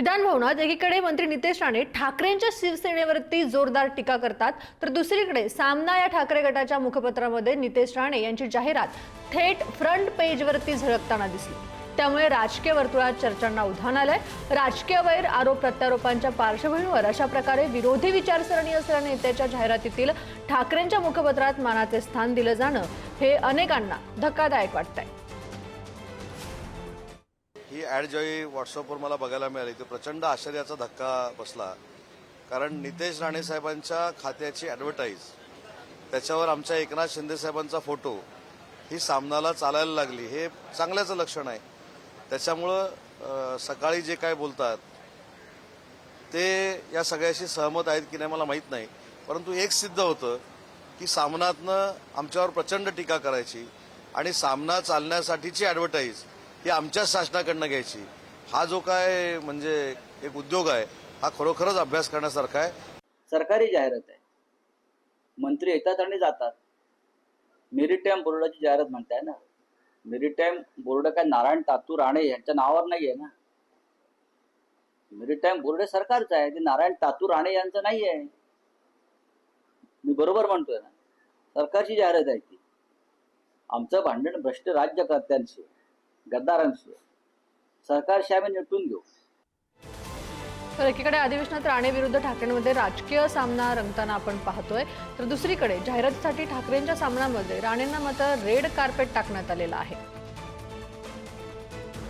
विधानभवनात एकीकडे मंत्री नितेश राणे ठाकरेंच्या शिवसेनेवरती जोरदार टीका करतात तर दुसरीकडे सामना या ठाकरे गटाच्या मुखपत्रामध्ये नितेश राणे यांची जाहिरात थेट फ्रंट पेजवरती झळकताना दिसली. त्यामुळे राजकीय वर्तुळात चर्चांना उधाण आलंय. राजकीय वैर आरोप प्रत्यारोपांच्या पार्श्वभूमीवर अशा प्रकारे विरोधी विचारसरणी असलेल्या नेत्याच्या जाहिरातीतील ठाकरेंच्या मुखपत्रात मानाचे स्थान दिलं जाणं हे अनेकांना धक्कादायक वाटतंय. ही ॲड ज्यावेळी व्हॉट्सअपवर मला बघायला मिळाली तो प्रचंड आश्चर्याचा धक्का बसला. कारण नितेश राणे साहेबांच्या खात्याची ॲडव्हर्टाईज त्याच्यावर आमच्या एकनाथ शिंदे साहेबांचा फोटो ही सामनाला चालायला लागली. हे चांगल्याचं लक्षण आहे. त्याच्यामुळं सकाळी जे काय बोलतात ते या सगळ्याशी सहमत आहेत की नाही मला माहीत नाही. परंतु एक सिद्ध होतं की सामनातनं आमच्यावर प्रचंड टीका करायची आणि सामना चालण्यासाठीची ॲडव्हर्टाईज ही आमच्याच शासनाकडनं घ्यायची. हा जो काय म्हणजे एक उद्योग आहे हा खरोखरच अभ्यास करण्यासारखा आहे. सरकारी जाहिरात आहे. मंत्री येतात आणि जातात. मेरिटाईम बोर्डाची जाहिरात म्हणताय ना. मेरिटाईम बोर्ड काय नारायण तातू राणे यांच्या नावावर नाही आहे ना. मेरिटाईम बोर्ड सरकारचं आहे ते नारायण तातू राणे यांचं नाही आहे मी बरोबर म्हणतोय ना. सरकारची जाहिरात आहे ती. आमचं भांडण भ्रष्ट राज्यकर्त्यांशी गद्दारांशी सरकारशी आम्ही निपटून घेऊ. तर एकीकडे अधिवेशनात राणे विरुद्ध ठाकरेंमध्ये राजकीय सामना रंगताना आपण पाहतोय. तर दुसरीकडे जाहिरातीसाठी ठाकरेंच्या सामन्यामध्ये राणेंना मात्र रेड कार्पेट टाकण्यात आलेलं आहे.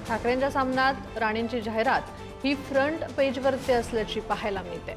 ठाकरेंच्या सामन्यात राणेंची जाहिरात ही फ्रंट पेजवरती असल्याची पाहायला मिळते.